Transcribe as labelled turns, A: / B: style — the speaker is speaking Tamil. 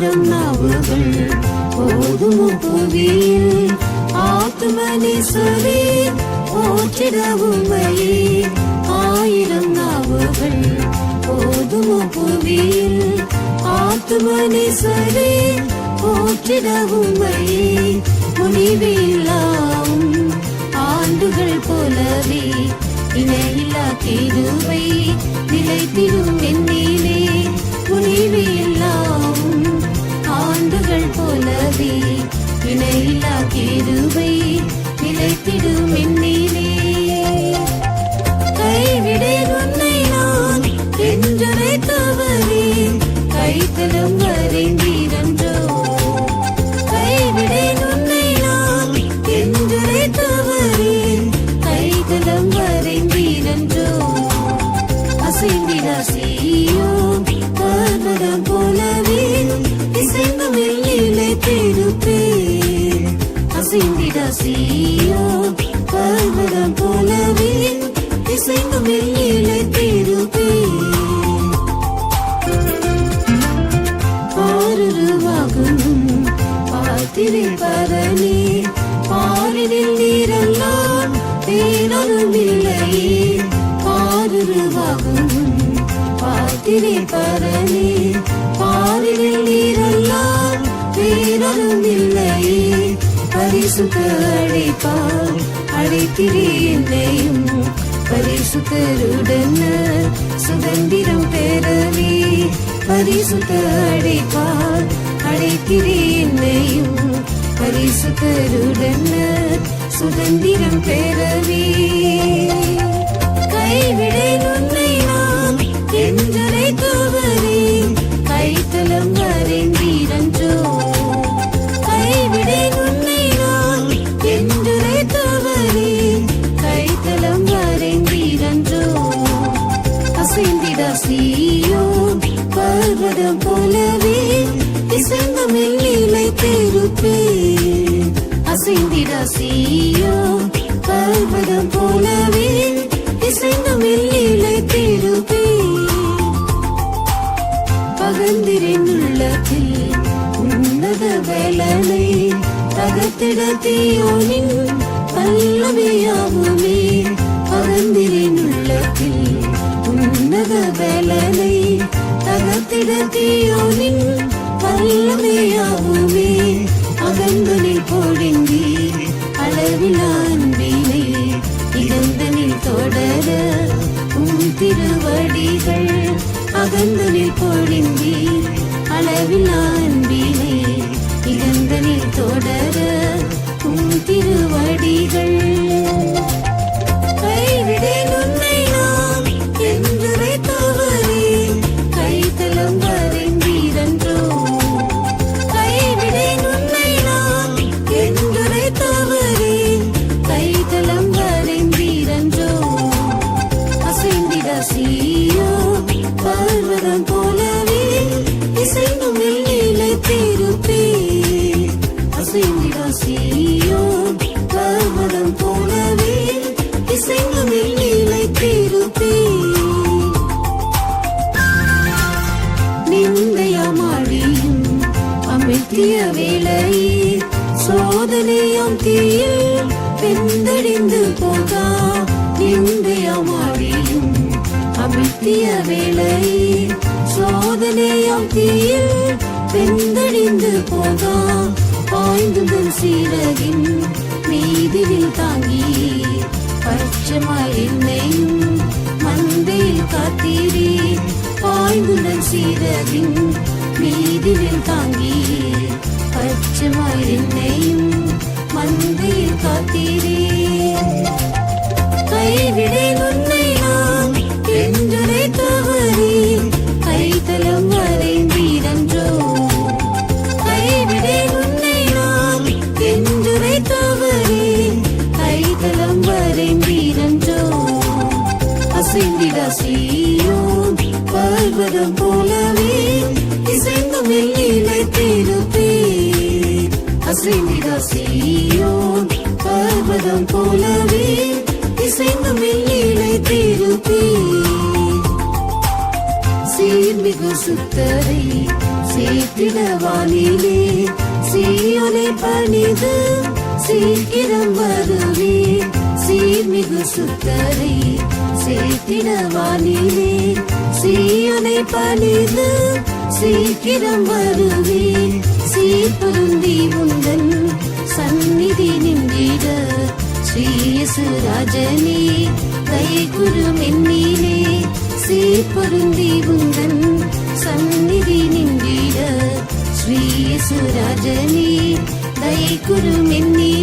A: ஆயிரம் நாவுகள் போதும் புவியில் ஆத்மனீஸ்வரே போற்றிட உம்மையே ஆயிரம் நாவுகள் போதும் புவியில் ஆத்மனீஸ்வரே போற்றிட உம்மையே முனிவில்லாவும் வினையில்லா கிருவை நிலைத்திடும் என்னிலே கைவிடேன் உன்னை நான் என்றுரைத்தவரே கைத்தலம் வரைந்தீரன்றோ கைவிடேன் உன்னை நான் என்றுரைத்தவரே கைத்தலம் வரைந்தீரன்றோ அசைந்திட செய்யோ பர்வதம் பர்வதம் போலவே இசைந்து மெல்லிலை திருப்பே பாருருவாகும் பார்த்திரை பரணி பாரினில் நீரெல்லாம் பேரரும் இல்லையே. பாருருவாகும் பார்த்திரை பரணி நீரெல்லாம் இல்லையே. பரிசுத்த அழைத்திரே என்னையும் பரிசுத்தருடன் சுதந்திரம் பெறவே பரிசுத்த அடைப்பால் அழைத்திரே என்னையும் பரிசுத்தருடன் சுதந்திரம் பெறவே திருப்பே அசைந்திட சீயோ பர்வதம் போலவே இசைந்த மெல்லிலை திருப்பே பகந்திரின் உள்ளத்தில் உன்னத வேலனை தகத்திட தீயோனின் வல்லமையாவுமே பகந்திரின் உள்ளத்தில் உன்னத வேலனை தகத்திட தீயோனின் வல்லமையாவுமே அகந்தனில் பொழிந்தி அளவில் அன்பினை இகந்தனில் தொடர உம் திருவடிகள் அகந்தனில் பொழிந்தி அளவில் இகந்தனில் தொடர பர்வதம் போலவே இசைந்து மெல்லிலை திருப்பே. அசைந்திட சீயோ பர்வதம் போலவே இசைந்து மெல்லிலை திருப்பே. நிந்தையமாடியும் அமைத்திய வேளையில் சோதனையாம் தீயில் வெந்தடிந்து போகா. நிந்தையமாடியும் அமைத்திய வேளையில் காதலேயாம் தீயில் வெந்தடிந்து போகா பாய்ந்துதல் சீரகின் மீதிலில் தாங்கி பட்சமாய் என்னையும் மந்தையில் காத்தீரே பாய்ந்துதன் சீரகின் மீதிலில் தாங்கி பட்சமாய் என்னையும் மந்தையில் காத்தீரே அசைந்திட சீயோ பர்வதம் போலவே இசைந்து மெல்லிலை திருப்பே அசைந்திட சீயோ பர்வதம் போலவே இசைந்து மெல்லிலை திருப்பே சீர்மிகு சுத்தரை சேர்த்திட வானிலே சீயோனை பணிது சீக்கிரம் வருவே மிகு சுத்தரை சேர்த்திடவானிலே சீயனை சீயோனை பணிது சீக்கிரம் வருவேன் சீர்பருந்தி உந்தன் சந்நிதி நின்றிட ஸ்ரீயசு ராஜனே கை குரு மென்னிலே சீர்பருந்தி உந்தன் சந்நிதி நின்றிட ஸ்ரீயசு ராஜனே கை குரு மென்னிலே